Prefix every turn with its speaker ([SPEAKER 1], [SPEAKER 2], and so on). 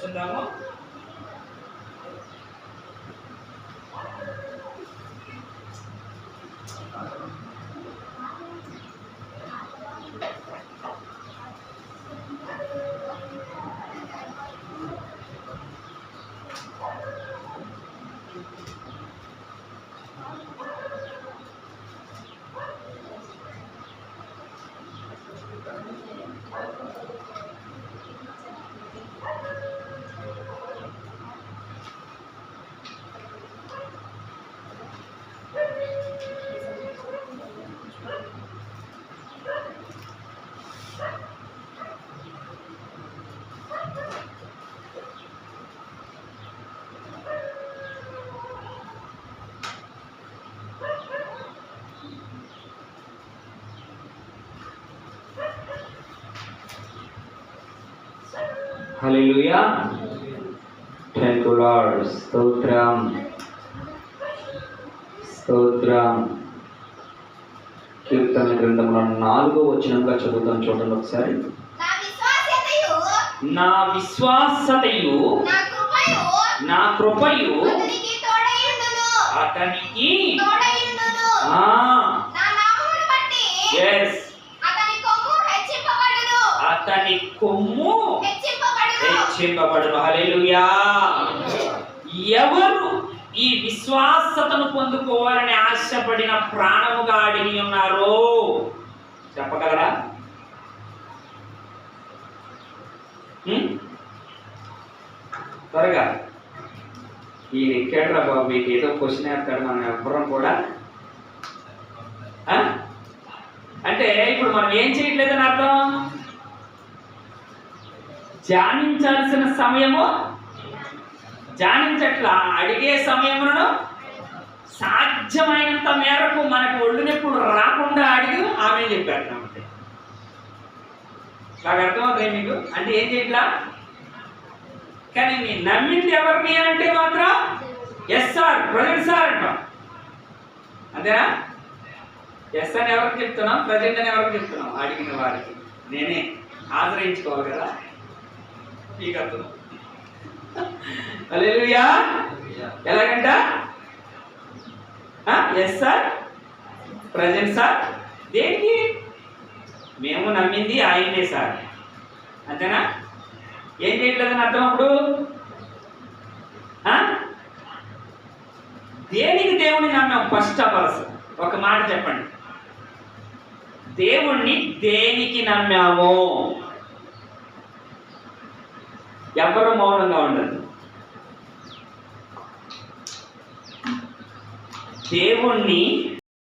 [SPEAKER 1] మనందరం
[SPEAKER 2] హల్లెలూయా. Thank you lord స్తోత్రం. స్తోత్రం. కీర్తన గ్రంథంలో నాలుగో వచనంగా చదువుతాం చూడండి ఒకసారి.
[SPEAKER 3] నా
[SPEAKER 2] విశ్వాసతయు.
[SPEAKER 3] నా కృపయు. అతనికి
[SPEAKER 2] ఆ
[SPEAKER 3] నా నామమును బట్టి
[SPEAKER 2] ఎస్
[SPEAKER 3] అతని కొమ్ము హెచ్చింపబడును
[SPEAKER 2] అతని కొమ్ము
[SPEAKER 3] హెచ్చింపబడును
[SPEAKER 2] హలేలుయా ఎవరు ఈ విశ్వాసతను పొందుకోవాలని ఆశపడిన ప్రాణముగా అడిగి ఉన్నారో? చెప్పగలరా? త్వరగా. ఈయన ఎక్కాడరా బాబు మీకు ఏదో క్వశ్చన్ వేస్తాడు మనం ఎవ్వరం కూడా. అంటే ఇప్పుడు మనం ఏం చేయట్లేదని అర్థం? ధ్యానించాల్సిన సమయము? ధ్యానించట్ల? అడిగే సమయములను సాధ్యమైనంత మేరకు మనకు ఒళ్ళు నొప్పులు రాకుండా అడిగి ఆమె చెప్పారు కాబట్టి నాకు అర్థమవుతుంది మీకు? అంటే ఏం చేయట్లా? కానీ నీ నమ్మింది ఎవరిని అంటే మాత్రం ఎస్ సార్ ప్రజెంట్ సార్ అంటాం. అంతేనా? ఎస్ అని ఎవరికి చెప్తున్నాం? ప్రజెంట్ అని ఎవరికి చెప్తున్నాం? అడిగిన వారికి. నేనే. ఆశ్రయించుకోవాలి కదా. నీకు అర్థం హల్లెలూయా. ఎలాగంట? ఎస్ సార్ ప్రజెంట్ సార్ దేనికి? మేము నమ్మింది ఆయన్నే సార్ అంతేనా? ఏం చేయట్లేదని అర్థం అప్పుడు? ఆ? దేనికి దేవుని నమ్మాం? ఫస్ట్ ఆఫ్ ఆల్ ఒక మాట చెప్పండి. దేవుణ్ణి దేనికి నమ్మాము? ఎవరు మౌనంగా ఉండదు దేవుణ్ణి